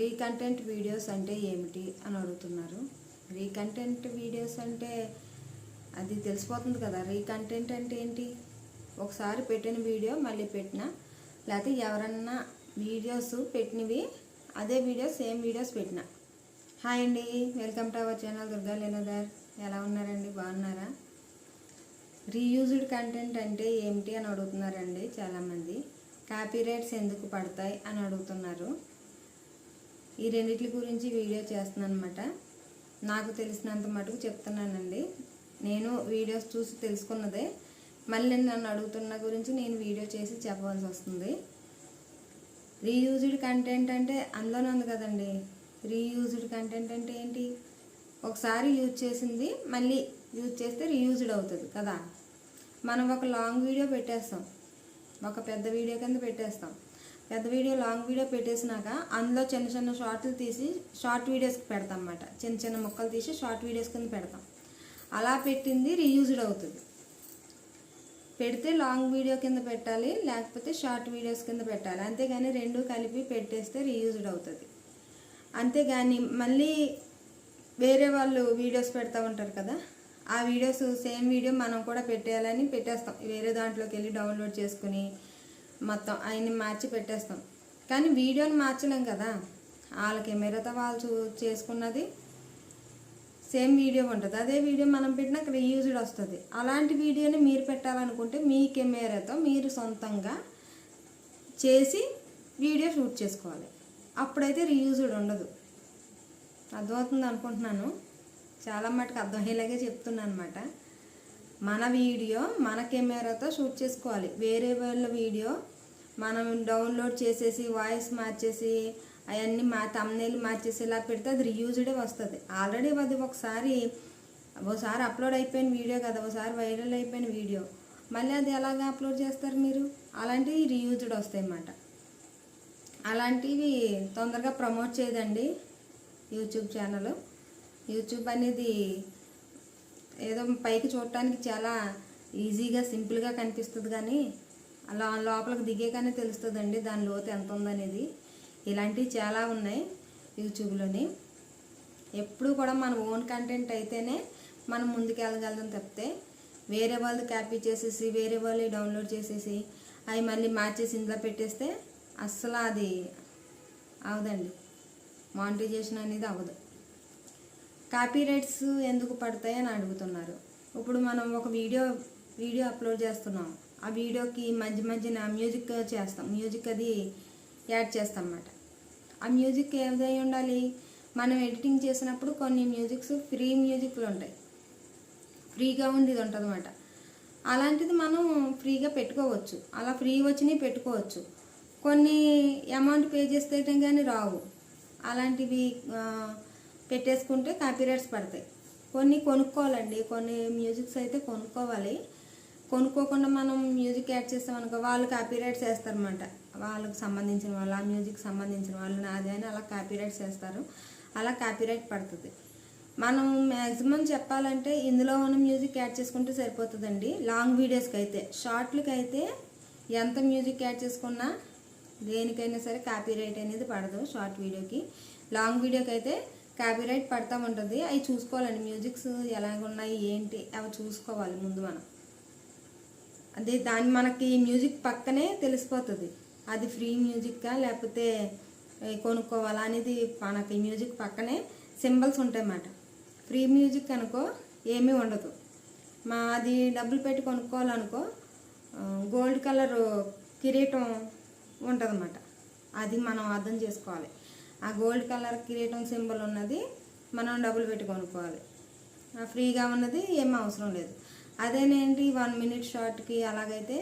రీకంటెంట్ videos అంటే ఏమిటి అని అడుగుతున్నారు. రీకంటెంట్ వీడియోస్ అంటే అది తెలిసిపోతుంది కదా. రీకంటెంట్ అంటే ఏంటి? ఒకసారి పెట్టిన వీడియో మళ్ళీ పెట్టిన లేకపోతే ఎవరన్నా వీడియోస్ పెట్టినవి అదే వీడియో సేమ్ వీడియోస్ పెట్టిన. హాయ్ అండి welcome to our channel Durga లేనదర్ ఎలా ఉన్నారండి? బాగున్నారా? రీయూజ్డ్ కంటెంట్ అంటే ఏమిటి అని అడుగుతున్నారండి చాలామంది. కాపీరైట్స్ ఎందుకు పడతాయి అని అడుగుతున్నారు. ఈ రెండిటి గురించి వీడియో చేస్తున్నాను అనమాట నాకు తెలిసినంత మటుకు చెప్తున్నానండి. నేను వీడియోస్ చూసి తెలుసుకున్నదే. మళ్ళీ నన్ను అడుగుతున్న గురించి నేను వీడియో చేసి చెప్పవలసి వస్తుంది. రీయూజ్డ్ కంటెంట్ అంటే అందులోనే ఉంది కదండి. రీయూజ్డ్ కంటెంట్ అంటే ఏంటి? ఒకసారి యూజ్ చేసింది మళ్ళీ యూజ్ చేస్తే రీయూజ్డ్ అవుతుంది కదా. మనం ఒక లాంగ్ వీడియో పెట్టేస్తాం. ఒక పెద్ద వీడియో కింద పెట్టేస్తాం. పెద్ద వీడియో లాంగ్ వీడియో పెట్టేసినాక అందులో చిన్న చిన్న షార్ట్లు తీసి షార్ట్ వీడియోస్కి పెడతాం అన్నమాట. చిన్న చిన్న ముక్కలు తీసి షార్ట్ వీడియోస్ కింద పెడతాం. అలా పెట్టింది రీయూజ్డ్ అవుతుంది. పెడితే లాంగ్ వీడియో కింద పెట్టాలి లేకపోతే షార్ట్ వీడియోస్ కింద పెట్టాలి. అంతేగాని రెండు కలిపి పెట్టేస్తే రీయూజ్డ్ అవుతుంది. అంతేగాని మళ్ళీ వేరే వాళ్ళు వీడియోస్ పెడతా ఉంటారు కదా ఆ వీడియోస్ సేమ్ వీడియో మనం కూడా పెట్టేయాలని పెట్టేస్తాం. వేరే దాంట్లోకి వెళ్ళి డౌన్లోడ్ చేసుకుని మొత్తం ఆయన్ని మార్చి పెట్టేస్తాం. కానీ వీడియోని మార్చలేం కదా. వాళ్ళ కెమెరాతో వాళ్ళు చూ చేసుకున్నది సేమ్ వీడియో ఉంటుంది. అదే వీడియో మనం పెట్టినా రీయూజ్డ్ వస్తుంది. అలాంటి వీడియోని మీరు పెట్టాలనుకుంటే మీ కెమెరాతో మీరు సొంతంగా చేసి వీడియో షూట్ చేసుకోవాలి. అప్పుడైతే రీయూజ్డ్ ఉండదు. అర్థమవుతుంది అనుకుంటున్నాను. చాలా మటుకు అర్థమయ్యేలాగే చెప్తున్నాను అనమాట మన వీడియో మన కెమెరాతో షూట్ చేసుకోవాలి. వేరే వాళ్ళ వీడియో మనం డౌన్లోడ్ చేసేసి వాయిస్ మార్చేసి అవన్నీ మా తమ్నేలు మార్చేసి ఇలా పెడితే అది రీయూజ్డే వస్తుంది. ఆల్రెడీ అది ఒకసారి ఒకసారి అప్లోడ్ అయిపోయిన వీడియో కదా ఒకసారి వైరల్ అయిపోయిన వీడియో. మళ్ళీ అది ఎలాగ అప్లోడ్ చేస్తారు మీరు? అలాంటివి రీయూజ్డ్ వస్తాయి అన్నమాట. అలాంటివి తొందరగా ప్రమోట్ చేయదండి యూట్యూబ్ ఛానల్ యూట్యూబ్ అనేది ఏదో పైకి చూడటానికి చాలా ఈజీగా సింపుల్గా కనిపిస్తుంది కానీ అలా లోపలికి దిగేగానే తెలుస్తుందండి దాని లోతు ఎంత ఉందనేది ఇలాంటివి చాలా ఉన్నాయి యూట్యూబ్లోని. ఎప్పుడు కూడా మన ఓన్ కంటెంట్ అయితేనే మనం ముందుకెళ్ళగలం తప్పితే వేరే వాళ్ళు కాపీ చేసేసి వేరే వాళ్ళు డౌన్లోడ్ చేసేసి అవి మళ్ళీ మార్చేసి ఇందులో పెట్టేస్తే అస్సలు అది అవదండి. మానిటైజేషన్ అనేది అవ్వదు. కాపీరైట్స్ ఎందుకు పడతాయి అని అడుగుతున్నారు. ఇప్పుడు మనం ఒక వీడియో వీడియో అప్లోడ్ చేస్తున్నాం. ఆ వీడియోకి మధ్య మధ్యన మ్యూజిక్ చేస్తాం. మ్యూజిక్ అది యాడ్ చేస్తాం అన్నమాట ఆ మ్యూజిక్ ఏదై ఉండాలి? మనం ఎడిటింగ్ చేసినప్పుడు కొన్ని మ్యూజిక్స్ ఫ్రీ మ్యూజిక్లు ఉంటాయి. ఫ్రీగా ఉండేది ఉంటుంది అనమాట అలాంటిది మనం ఫ్రీగా పెట్టుకోవచ్చు. అలా ఫ్రీ వచ్చినవి పెట్టుకోవచ్చు. కొన్ని అమౌంట్ పే చేస్తే కానీ రావు. అలాంటివి పెట్టేసుకుంటే కాపీరైట్స్ పడతాయి. కొన్ని కొనుక్కోవాలండి. కొన్ని మ్యూజిక్స్ అయితే కొనుక్కోవాలి. కొనుక్కోకుండా మనం మ్యూజిక్ యాడ్ చేస్తామనుకో వాళ్ళు కాపీరైట్స్ వేస్తారనమాట వాళ్ళకి సంబంధించిన వాళ్ళు ఆ మ్యూజిక్ సంబంధించిన వాళ్ళు నాది అని అలా కాపీరైట్స్ వేస్తారు. అలా కాపీరైట్ పడుతుంది. మనం మ్యాక్సిమం చెప్పాలంటే ఇందులో ఉన్న మ్యూజిక్ యాడ్ చేసుకుంటే సరిపోతుందండి. లాంగ్ వీడియోస్కి అయితే షార్ట్లకి అయితే ఎంత మ్యూజిక్ యాడ్ చేసుకున్నా దేనికైనా సరే కాపీరైట్ అనేది పడదు షార్ట్ వీడియోకి. లాంగ్ వీడియోకి అయితే కాపీరైట్ పడతా ఉంటుంది అవి చూసుకోవాలండి. మ్యూజిక్స్ ఎలాగ ఉన్నాయి ఏంటి అవి చూసుకోవాలి ముందు మనం. అదే దాన్ని మనకి మ్యూజిక్ పక్కనే తెలిసిపోతుంది. అది ఫ్రీ మ్యూజిక్కా లేకపోతే కొనుక్కోవాలా అనేది మనకి మ్యూజిక్ పక్కనే సింబల్స్ ఉంటాయి అన్నమాట ఫ్రీ మ్యూజిక్ అనుకో ఏమీ ఉండదు. మా అది డబ్బులు పెట్టి కొనుక్కోవాలనుకో గోల్డ్ కలర్ కిరీటం ఉంటుందన్నమాట. అది మనం అర్థం చేసుకోవాలి. ఆ గోల్డ్ కలర్ కిరీటం సింబల్ ఉన్నది. మనం డబ్బులు పెట్టి కొనుక్కోవాలి. ఫ్రీగా ఉన్నది ఏం అవసరం లేదు. అదేనేంటి వన్ మినిట్ షార్ట్కి అలాగైతే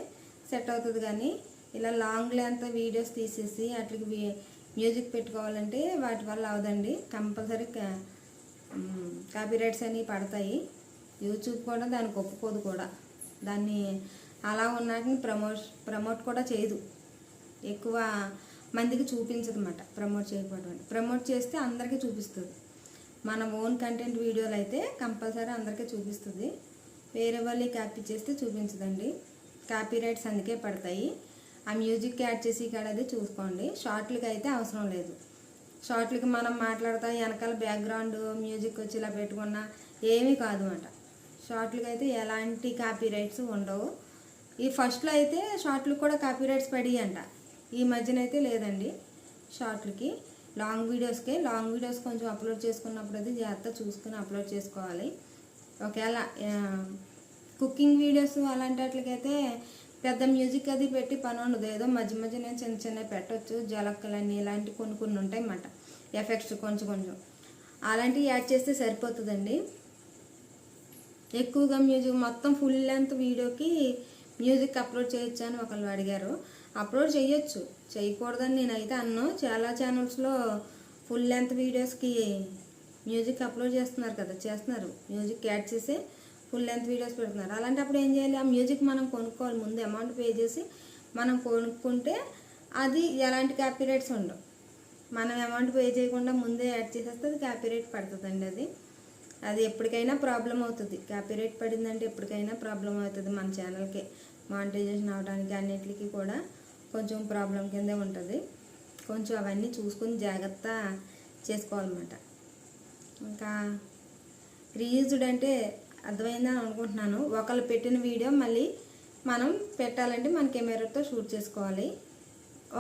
సెట్ అవుతుంది కానీ ఇలా లాంగ్ లెంత్ వీడియోస్ తీసేసి వాటికి మ్యూజిక్ పెట్టుకోవాలంటే వాటి వల్ల అవదండి. కంపల్సరీ కాపీరైట్స్ అనేవి పడతాయి. యూట్యూబ్ కూడా దానికి ఒప్పుకోదు కూడా. దాన్ని అలా ఉన్నాటిని ప్రమోట్ ప్రమోట్ కూడా చేయదు. ఎక్కువ మందికి చూపించదన్నమాట ప్రమోట్ చేయకపోవడం. అంటే ప్రమోట్ చేస్తే అందరికీ చూపిస్తుంది. మన ఓన్ కంటెంట్ వీడియోలు అయితే కంపల్సరీ అందరికీ చూపిస్తుంది. వేరే వాళ్ళు కాపీ చేస్తే చూపించదండి. కాపీ రైట్స్ అందుకే పడతాయి. ఆ మ్యూజిక్ యాడ్ చేసి కాడ అది చూసుకోండి. షార్ట్లకి అయితే అవసరం లేదు. షార్ట్లకి మనం మాట్లాడతా వెనకాల బ్యాక్గ్రౌండ్ మ్యూజిక్ వచ్చి ఇలా పెట్టుకున్నా ఏమీ కాదు అంట షార్ట్లకి అయితే ఎలాంటి కాపీ రైట్స్ ఉండవు. ఈ ఫస్ట్లో అయితే షార్ట్లకు కూడా కాపీ రైట్స్ పడి అంట ఈ మధ్యన అయితే లేదండి షార్ట్లకి. లాంగ్ వీడియోస్కే లాంగ్ వీడియోస్ కొంచెం అప్లోడ్ చేసుకున్నప్పుడు అయితే జాగ్రత్త చూసుకుని అప్లోడ్ చేసుకోవాలి. ఒకవేళ కుకింగ్ వీడియోస్ అలాంటి వాటికైతే పెద్ద మ్యూజిక్ అది పెట్టి పని ఉండదు. ఏదో మధ్య మధ్యన చిన్న చిన్న పెట్టవచ్చు జలక్కలని ఇలాంటి కొన్ని కొన్ని ఉంటాయి అన్నమాట ఎఫెక్ట్స్ కొంచెం కొంచెం. అలాంటివి యాడ్ చేస్తే సరిపోతుందండి. ఎక్కువగా మ్యూజిక్ మొత్తం ఫుల్ లెంత్ వీడియోకి మ్యూజిక్ అప్లోడ్ చేయొచ్చు అని ఒకళ్ళు అడిగారు. అప్లోడ్ చేయొచ్చు చేయకూడదని నేనైతే అన్ను. చాలా ఛానల్స్లో ఫుల్ లెంత్ వీడియోస్కి మ్యూజిక్ అప్లోడ్ చేస్తున్నారు కదా చేస్తున్నారు. మ్యూజిక్ యాడ్ చేసి ఫుల్ లెంత్ వీడియోస్ పెడుతున్నారు. అలాంటప్పుడు ఏం చేయాలి? ఆ మ్యూజిక్ మనం కొనుక్కోవాలి. ముందు అమౌంట్ పే చేసి మనం కొనుక్కుంటే అది ఎలాంటి కాపీరైట్స్ ఉండవు. మనం అమౌంట్ పే చేయకుండా ముందే యాడ్ చేసేస్తే అది కాపీరైట్ పడుతుందండి అది. అది ఎప్పటికైనా ప్రాబ్లం అవుతుంది. కాపీరైట్ పడిందంటే ఎప్పటికైనా ప్రాబ్లం అవుతుంది మన ఛానల్కి. మానిటైజేషన్ అవడానికి అన్నిటికీ కూడా. కొంచెం ప్రాబ్లం కిందే ఉంటుంది. కొంచెం అవన్నీ చూసుకుని జాగ్రత్త చేసుకోవాలన్నమాట. ఇంకా రీయూజ్డ్ అంటే అర్థమైందని అనుకుంటున్నాను. ఒకళ్ళు పెట్టిన వీడియో మళ్ళీ మనం పెట్టాలంటే మన కెమెరాతో షూట్ చేసుకోవాలి.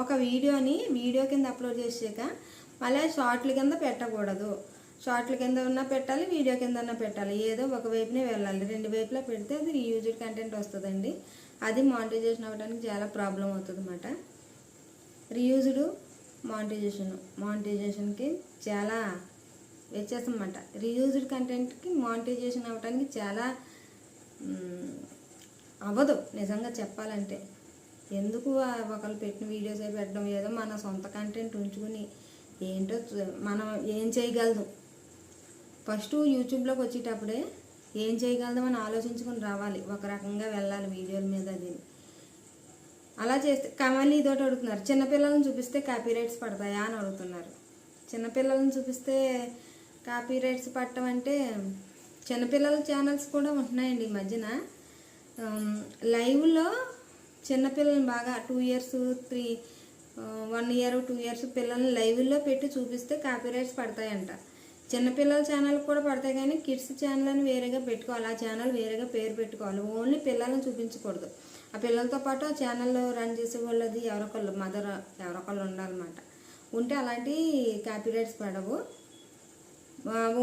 ఒక వీడియోని వీడియో కింద అప్లోడ్ చేసాక మళ్ళీ షార్ట్ల కింద పెట్టకూడదు. షార్ట్ల కింద ఉన్నా పెట్టాలి వీడియో కింద ఉన్నా పెట్టాలి. ఏదో ఒక వైపునే వెళ్ళాలి. రెండు వైపులా పెడితే అది రీయూజ్డ్ కంటెంట్ వస్తుందండి. అది మానిటైజేషన్ అవ్వడానికి చాలా ప్రాబ్లం అవుతుంది అన్నమాట రీయూజ్డ్ మానిటైజేషన్ మానిటైజేషన్కి చాలా వ్యత్యాసం అన్నమాట రీయూజ్డ్ కంటెంట్కి మానిటైజేషన్ అవ్వడానికి చాలా అవ్వదు నిజంగా చెప్పాలంటే. ఎందుకు ఒకళ్ళు పెట్టిన వీడియోస్ అవి పెట్టడం ఏదో మన సొంత కంటెంట్ ఉంచుకుని ఏంటో మనం ఏం చేయగలదు. ఫస్ట్ యూట్యూబ్లోకి వచ్చేటప్పుడే ఏం చేయగలదో అని ఆలోచించుకొని రావాలి. ఒక రకంగా వెళ్ళాలి వీడియోల మీద అది. అలా చేస్తే కమలి ఇదోటి అడుగుతున్నారు. చిన్నపిల్లలను చూపిస్తే కాపీ రైట్స్ పడతాయా అని అడుగుతున్నారు. చిన్నపిల్లలను చూపిస్తే కాపీ రైట్స్ పట్టడం అంటే చిన్నపిల్లల ఛానల్స్ కూడా ఉంటున్నాయండి ఈ మధ్యన. లైవ్లో చిన్నపిల్లల్ని బాగా two years three one year two years పిల్లల్ని లైవ్లో పెట్టి చూపిస్తే కాపీ రైట్స్ పడతాయంట. చిన్నపిల్లల ఛానల్ కూడా పడతాయి కానీ కిడ్స్ ఛానల్ అని వేరేగా పెట్టుకోవాలి. ఆ ఛానల్ వేరేగా పేరు పెట్టుకోవాలి. ఓన్లీ పిల్లల్ని చూపించకూడదు. ఆ పిల్లలతో పాటు ఆ ఛానల్ రన్ చేసే వాళ్ళది ఎవరొకళ్ళు మదర్ ఎవరొకళ్ళు ఉండాలన్నమాట. ఉంటే అలాంటి కాపీరైట్స్ పడవు.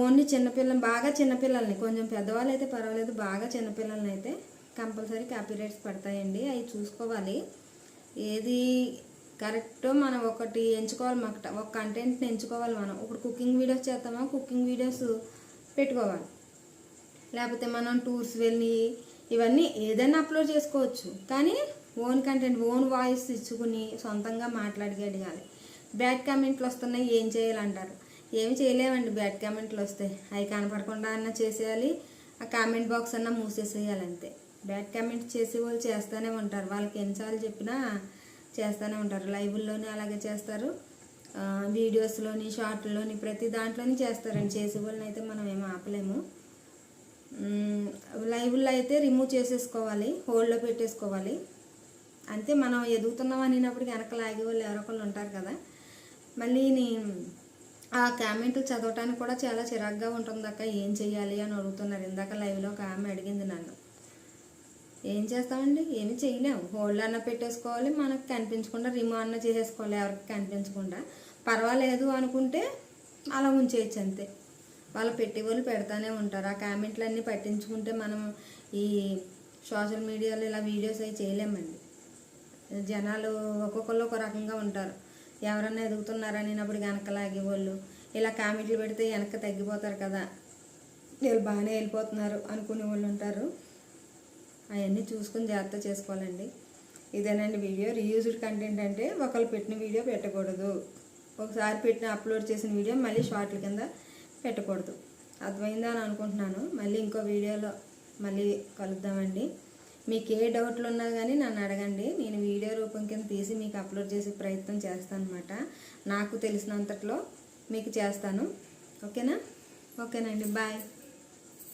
ఓన్లీ చిన్నపిల్లలు బాగా చిన్నపిల్లల్ని కొంచెం పెద్దవాళ్ళు అయితే పర్వాలేదు బాగా చిన్నపిల్లల్ని అయితే కంపల్సరీ కాపీరైట్స్ పడతాయండి. అవి చూసుకోవాలి. ఏది కరెక్ట్ మనం ఒకటి ఎంచుకోవాలి మాకు ఒక కంటెంట్ని ఎంచుకోవాలి మనం. ఇప్పుడు కుకింగ్ వీడియోస్ చేస్తామా కుకింగ్ వీడియోస్ పెట్టుకోవాలి. లేకపోతే మనం టూర్స్ వెళ్ళి ఇవన్నీ ఏదైనా అప్లోడ్ చేసుకోవచ్చు. కానీ ఓన్ కంటెంట్ ఓన్ వాయిస్ ఇచ్చుకుని సొంతంగా మాట్లాడి బ్యాడ్ కామెంట్లు వస్తున్నాయి ఏం చేయాలంటారు? ఏమి చేయలేమండి బ్యాడ్ కామెంట్లు వస్తాయి అవి కనపడకుండా అన్న చేసేయాలి ఆ కామెంట్ బాక్స్ అన్నా మూసేసేయాలి అంతే. బ్యాడ్ కామెంట్ చేసే వాళ్ళు చేస్తూనే ఉంటారు. వాళ్ళకి ఎన్నిసార్లు చెప్పినా చేస్తూనే ఉంటారు. లైవ్లోనే అలాగే చేస్తారు. వీడియోస్లోని షార్ట్లోని ప్రతి దాంట్లోని చేస్తారండి. చేసే వాళ్ళని అయితే మనం ఏం ఆపలేము. లైవ్లో అయితే రిమూవ్ చేసేసుకోవాలి. హోల్డ్లో పెట్టేసుకోవాలి. అంతే మనం ఎదుగుతున్నాం అనినప్పటికీ వెనక లాగే వాళ్ళు ఎవరో ఒకళ్ళు ఉంటారు కదా. మళ్ళీ నేను ఆ కామెంట్లు చదవటానికి కూడా చాలా చిరాగ్గా ఉంటుంది అక్క ఏం చెయ్యాలి అని అడుగుతున్నారు. ఇందాక లైవ్లో ఒక ఆమె అడిగింది నన్ను. ఏం చేస్తామండి? ఏమి చేయలేము హోల్డ్ అన్న పెట్టేసుకోవాలి. మనకు కనిపించకుండా రిమూవ్ అన్న చేసేసుకోవాలి ఎవరికి కనిపించకుండా. పర్వాలేదు అనుకుంటే అలా ఉంచేయచ్చు అంతే. వాళ్ళు పెట్టే వాళ్ళు పెడతానే ఉంటారు. ఆ కామెంట్లు అన్నీ పట్టించుకుంటే మనం ఈ సోషల్ మీడియాలో ఇలా వీడియోస్ అవి చేయలేమండి. జనాలు ఒక్కొక్కరు ఒక రకంగా ఉంటారు. ఎవరన్నా ఎదుగుతున్నారని అప్పుడు వెనకలాగే వాళ్ళు ఇలా కామెంట్లు పెడితే వెనక తగ్గిపోతారు కదా వీళ్ళు బాగానే వెళ్ళిపోతున్నారు అనుకునే వాళ్ళు ఉంటారు. అవన్నీ చూసుకుని జాగ్రత్త చేసుకోవాలండి. ఇదేనండి వీడియో. రీయూజ్డ్ కంటెంట్ అంటే ఒకళ్ళు పెట్టిన వీడియో పెట్టకూడదు. ఒకసారి పెట్టిన అప్లోడ్ చేసిన వీడియో మళ్ళీ షార్ట్ల కింద పెట్టకూడదు. అర్థమైందా అని అనుకుంటున్నాను. మళ్ళీ ఇంకో వీడియోలో మళ్ళీ కలుద్దామండి. మీకు ఏ డౌట్లు ఉన్నా కానీ నన్ను అడగండి. నేను వీడియో రూపం కింద తీసి మీకు అప్లోడ్ చేసే ప్రయత్నం చేస్తాను అనమాట నాకు తెలిసినంతట్లో మీకు చేస్తాను. ఓకేనా? ఓకేనండి. బాయ్.